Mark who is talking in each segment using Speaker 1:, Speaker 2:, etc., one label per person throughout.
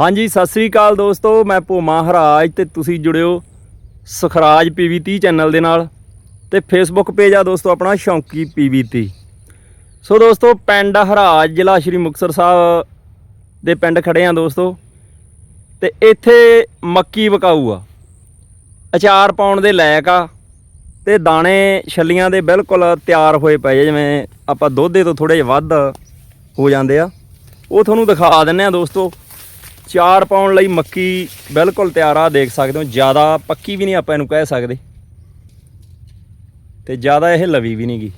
Speaker 1: ਹਾਂਜੀ, ਸਤਿ ਸ੍ਰੀ ਅਕਾਲ ਦੋਸਤੋ, ਮੈਂ ਭੂਮਾ ਹਰਾਜ ਤੇ ਤੁਸੀਂ ਜੁੜਿਓ ਸੁਖਰਾਜ ਪੀਵੀ30 ਚੈਨਲ ਦੇ ਨਾਲ ਤੇ ਫੇਸਬੁੱਕ ਪੇਜ ਆ ਦੋਸਤੋ, ਆਪਣਾ ਸ਼ੌਂਕੀ ਪੀਵੀ30 ਸੋ ਦੋਸਤੋ, ਪਿੰਡ ਹਰਾਜ ਜ਼ਿਲ੍ਹਾ ਸ਼੍ਰੀ ਮੁਕਤਸਰ ਸਾਹਿਬ ਦੇ ਪਿੰਡ ਖੜੇ ਆ ਦੋਸਤੋ ਤੇ ਇੱਥੇ ਮੱਕੀ ਵਕਾਊ ਆ। ਅਚਾਰ ਪਾਉਣ ਦੇ ਲਾਇਕ ਆ ਤੇ ਦਾਣੇ ਛੱਲੀਆਂ ਦੇ ਬਿਲਕੁਲ ਤਿਆਰ ਹੋਏ ਪਏ ਜਿਵੇਂ ਆਪਾਂ ਦੋਧੇ ਤੋਂ ਥੋੜੇ ਜਿਹਾ ਵੱਧ ਹੋ ਜਾਂਦੇ ਆ। ਉਹ ਤੁਹਾਨੂੰ ਦਿਖਾ ਦਿੰਨੇ ਆ ਦੋਸਤੋ ਚਾਰ ਪਾਉਣ ਲਈ ਮੱਕੀ ਬਿਲਕੁਲ ਤਿਆਰ ਆ, ਦੇਖ ਸਕਦੇ ਹੋ। ਜ਼ਿਆਦਾ ਪੱਕੀ ਵੀ ਨਹੀਂ ਆਪਾਂ ਇਹਨੂੰ ਕਹਿ ਸਕਦੇ। ਤੇ ਜ਼ਿਆਦਾ ਇਹ ਲਵੀ ਵੀ ਨਹੀਂਗੀ।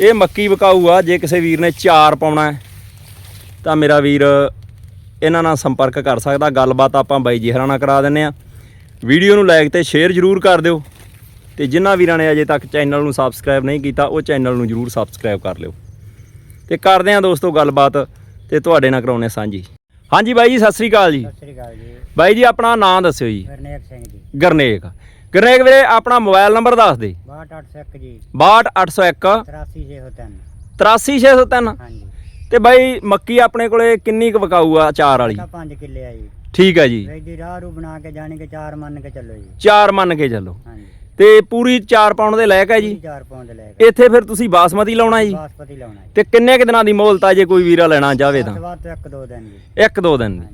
Speaker 1: ਇਹ ਮੱਕੀ ਵਿਕਾਊ ਆ, ਜੇ ਕਿਸੇ ਵੀਰ ਨੇ ਚਾਰ ਪਾਉਣਾ ਤਾਂ ਮੇਰਾ ਵੀਰ ਇਹਨਾਂ ਨਾਲ ਸੰਪਰਕ ਕਰ ਸਕਦਾ। ਗੱਲਬਾਤ ਆਪਾਂ ਬਾਈ ਜੀ ਹਰਾਂ ਕਰਾ ਦਿੰਨੇ ਆ। ਵੀਡੀਓ ਨੂੰ ਲਾਈਕ ਤੇ ਸ਼ੇਅਰ ਜਰੂਰ ਕਰ ਦਿਓ। ਤੇ ਜਿਨ੍ਹਾਂ ਵੀਰਾਂ ਨੇ ਅਜੇ ਤੱਕ ਚੈਨਲ ਨੂੰ ਸਬਸਕ੍ਰਾਈਬ ਨਹੀਂ ਕੀਤਾ, ਉਹ ਚੈਨਲ ਨੂੰ ਜਰੂਰ ਸਬਸਕ੍ਰਾਈਬ ਕਰ ਲਿਓ। ਤੇ ਕਰਦੇ ਆ ਦੋਸਤੋ ਗੱਲਬਾਤ। ਤੇ ਤੁਹਾਡੇ ਨਾਲ ਕਰਾਉਨੇ ਸਾਂਝੀ। ਹਾਂਜੀ ਬਾਈ ਜੀ ਸਤਿ ਸ੍ਰੀ ਅਕਾਲ ਜੀ।
Speaker 2: ਸਤਿ ਸ੍ਰੀ ਅਕਾਲ ਜੀ।
Speaker 1: ਬਾਈ ਜੀ ਆਪਣਾ ਨਾਮ ਦੱਸਿਓ ਜੀ।
Speaker 2: ਗੁਰਨੇਕ ਸਿੰਘ ਜੀ।
Speaker 1: ਗਰਨੇਕ। ਗਰਨੇਕ ਵੀਰੇ ਆਪਣਾ ਮੋਬਾਈਲ ਨੰਬਰ ਦੱਸ ਦੇ।
Speaker 2: 62801 ਜੀ।
Speaker 1: 62801
Speaker 2: 83603
Speaker 1: 83603
Speaker 2: ਹਾਂਜੀ।
Speaker 1: ਤੇ ਬਾਈ ਮੱਕੀ ਆਪਣੇ ਕੋਲੇ ਕਿੰਨੀ ਕੁ ਵਿਕਾਊ ਆ ਚਾਰ ਵਾਲੀ?
Speaker 2: 5 ਕਿੱਲੇ ਆ ਜੀ।
Speaker 1: ਠੀਕ ਹੈ ਜੀ।
Speaker 2: ਵੈਦੀ ਰਾਹ ਰੂ ਬਣਾ ਕੇ ਜਾਣੀ ਕਿ ਚਾਰ ਮੰਨ ਕੇ ਚੱਲੋ ਜੀ।
Speaker 1: ਚਾਰ ਮੰਨ ਕੇ ਚੱਲੋ। ਤੇ ਪੂਰੀ ਚਾਰ ਪਾਉਣ ਦੇ ਲਾਇਕ ਹੈ ਜੀ?
Speaker 2: ਚਾਰ ਪਾਉਂਡ ਲੈ ਕੇ
Speaker 1: ਇੱਥੇ ਫਿਰ ਤੁਸੀਂ ਬਾਸਮਤੀ ਲਾਉਣਾ ਜੀ?
Speaker 2: ਬਾਸਪਤੀ ਲਾਉਣਾ ਜੀ।
Speaker 1: ਤੇ ਕਿੰਨੇ ਕੁ ਦਿਨਾਂ ਦੀ ਮੋਹਲਤ ਜੇ ਕੋਈ ਵੀਰਾ ਲੈਣਾ ਚਾਹਵੇ ਤਾਂ?
Speaker 2: ਬਾਅਦ ਤੋਂ ਇੱਕ ਦੋ ਦਿਨ ਜੀ।
Speaker 1: ਇੱਕ ਦੋ ਦਿਨ ਦੀ।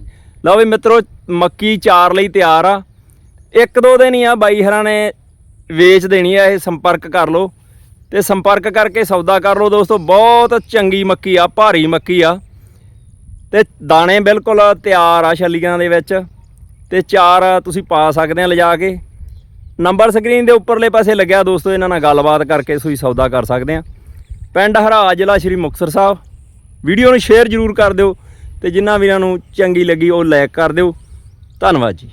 Speaker 1: ਲਓ ਵੀ ਮਿੱਤਰੋ ਮੱਕੀ ਚਾਰ ਲਈ ਤਿਆਰ ਆ। ਇੱਕ ਦੋ ਦਿਨ ਹੀ ਆ ਬਾਈ ਹਰਾਂ ਨੇ ਵੇਚ ਦੇਣੀ ਆ ਇਹ ਸੰਪਰਕ ਕਰ ਲਓ। ਤੇ ਸੰਪਰਕ ਕਰਕੇ ਸੌਦਾ ਕਰ ਲਓ ਦੋਸਤੋ ਬਹੁਤ ਚੰਗੀ ਮੱਕੀ ਆ ਭਾਰੀ ਮੱਕੀ ਆ। ਤੇ ਦਾਣੇ ਬਿਲਕੁਲ ਤਿਆਰ ਆ ਛੱਲੀਆਂ ਦੇ ਵਿੱਚ। ਤੇ ਚਾਰ ਤੁਸੀਂ ਪਾ ਸਕਦੇ ਆ ਲਿਜਾ ਕੇ। ਨੰਬਰ ਸਕਰੀਨ ਦੇ ਉੱਪਰਲੇ ਪਾਸੇ ਲੱਗਿਆ ਦੋਸਤੋ, ਇਹਨਾਂ ਨਾਲ ਗੱਲਬਾਤ ਕਰਕੇ ਤੁਸੀਂ ਸੌਦਾ ਕਰ ਸਕਦੇ ਆ। ਪਿੰਡ ਹਰਾ ਜ਼ਿਲ੍ਹਾ ਸ਼੍ਰੀ ਮੁਕਤਸਰ ਸਾਹਿਬ। ਵੀਡੀਓ ਨੂੰ ਸ਼ੇਅਰ ਜ਼ਰੂਰ ਕਰ ਦਿਓ ਤੇ ਜਿਨ੍ਹਾਂ ਵੀਰਾਂ ਨੂੰ ਚੰਗੀ ਲੱਗੀ ਉਹ ਲਾਈਕ ਕਰ ਦਿਓ। ਧੰਨਵਾਦ ਜੀ।